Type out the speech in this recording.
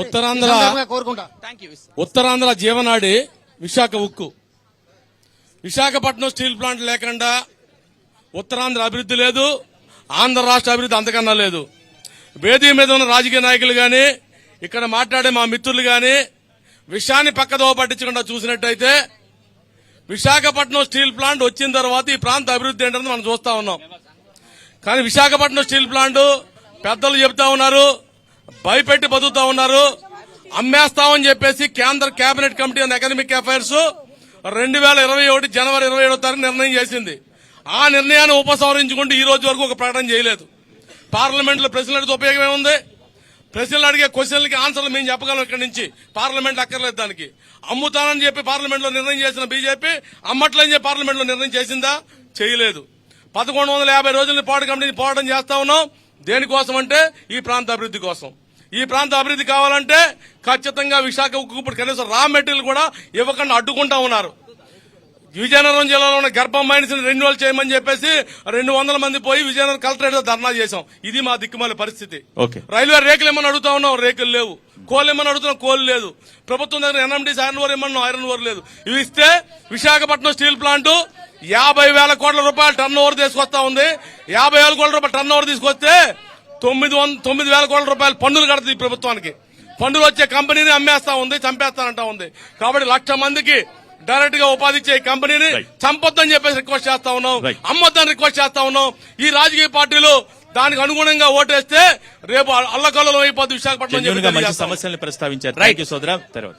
ఉత్తరాంధ్ర- కోరుకుంటా. ఉత్తరాంధ్ర జీవనాడి విశాఖ ఉక్కు. విశాఖపట్నం స్టీల్ ప్లాంట్ లేకుండా ఉత్తరాంధ్ర అభివృద్ధి లేదు ఆంధ్ర రాష్ట్ర అభివృద్ధి అంతకన్నా లేదు. వేదిక మీద ఉన్న రాజకీయ నాయకులు గాని ఇక్కడ మాట్లాడే మా మిత్రులు గాని విషయాన్ని పక్కదోవ పట్టించకుండా చూసినట్టయితే విశాఖపట్నం స్టీల్ ప్లాంట్ వచ్చిన తర్వాత ఈ ప్రాంత అభివృద్ధి ఏంటని మనం చూస్తా ఉన్నాం. కానీ విశాఖపట్నం స్టీల్ ప్లాంట్ పెద్దలు చెబుతా ఉన్నారు భయపెట్టి బతుకుతా ఉన్నారు. అమ్మేస్తామని చెప్పేసి కేంద్ర cabinet committee on economic affairs రెండు వేల ఇరవై ఒకటి జనవరి ఇరవై ఏడో తారీఖు నిర్ణయం చేసింది. ఆ నిర్ణయాన్ని ఉపసంహరించుకుంటూ ఈ రోజు వరకు ఒక ప్రకటన చేయలేదు. పార్లమెంట్లో ప్రశ్నలు అడిగితే ఉపయోగం ఏముంది? ప్రశ్నలు అడిగే క్వశ్చన్లకి ఆన్సర్లు మేము చెప్పగలం ఇక్కడి నుంచి. పార్లమెంట్ అక్కర్లేదు దానికి. అమ్ముతానని చెప్పి పార్లమెంట్లో నిర్ణయం చేసిన బీజేపీ అమ్మట్లని చెప్పి పార్లమెంట్లో నిర్ణయం చేసిందా? చేయలేదు. పదకొండు వందల యాభై రోజుల పాటు కమిటీని పోరాటం చేస్తా ఉన్నాం. దేనికోసం అంటే ఈ ప్రాంత అభివృద్ధి కోసం. ఈ ప్రాంత అభివృద్ధి కావాలంటే ఖచ్చితంగా విశాఖ ఉక్కు కనీసం రా మెటీరియల్ కూడా ఇవ్వకుండా అడ్డుకుంటా ఉన్నారు. విజయనగరం జిల్లాలో ఉన్న గర్భం మైన్స్ రెన్యువల్ చేయమని చెప్పేసి రెండు వందల మంది పోయి విజయనగరం కలెక్టరేట్లో ధర్నా చేశాం. ఇది మా దిక్కుమాల పరిస్థితి. ఓకే. రైల్వే రేకులు ఏమని అడుగుతా ఉన్నాం రేకులు లేవు. కోళ్ళు ఏమని అడుగుతున్నాం? కోళ్ళు లేదు. ప్రభుత్వం దగ్గర ఎన్ఎండి ఐరన్ ఓర్ ఏమన్నా ఐరన్ ఓర్ లేదు. ఇవి ఇస్తే విశాఖపట్నం స్టీల్ ప్లాంట్ యాభై వేల కోట్ల రూపాయల టర్న్ ఓవర్ తీసుకొస్తా ఉంది. యాభై వేల కోట్ల రూపాయల టర్న్ ఓవర్ తీసుకొస్తే తొమ్మిది వంద తొమ్మిది వేల కోట్ల రూపాయల పన్నులు కడుతుంది ఈ ప్రభుత్వానికి. పన్నులు వచ్చే కంపెనీని అమ్మేస్తా ఉంది చంపేస్తానంటా ఉంది. కాబట్టి లక్ష మందికి డైరెక్ట్గా ఉపాధి ఇచ్చే కంపెనీని. చంపొద్దని చెప్పేసి రిక్వెస్ట్ చేస్తా ఉన్నాం. అమ్మొద్దని రిక్వెస్ట్ చేస్తా ఉన్నాం. ఈ రాజకీయ పార్టీలు దానికి అనుగుణంగా ఓటేస్తే రేపు అల్లకల్లోలం అయిపోద్ది విశాఖపట్నం. సమస్యల్ని ప్రస్తావించారు. సోదరా. తర్వాత.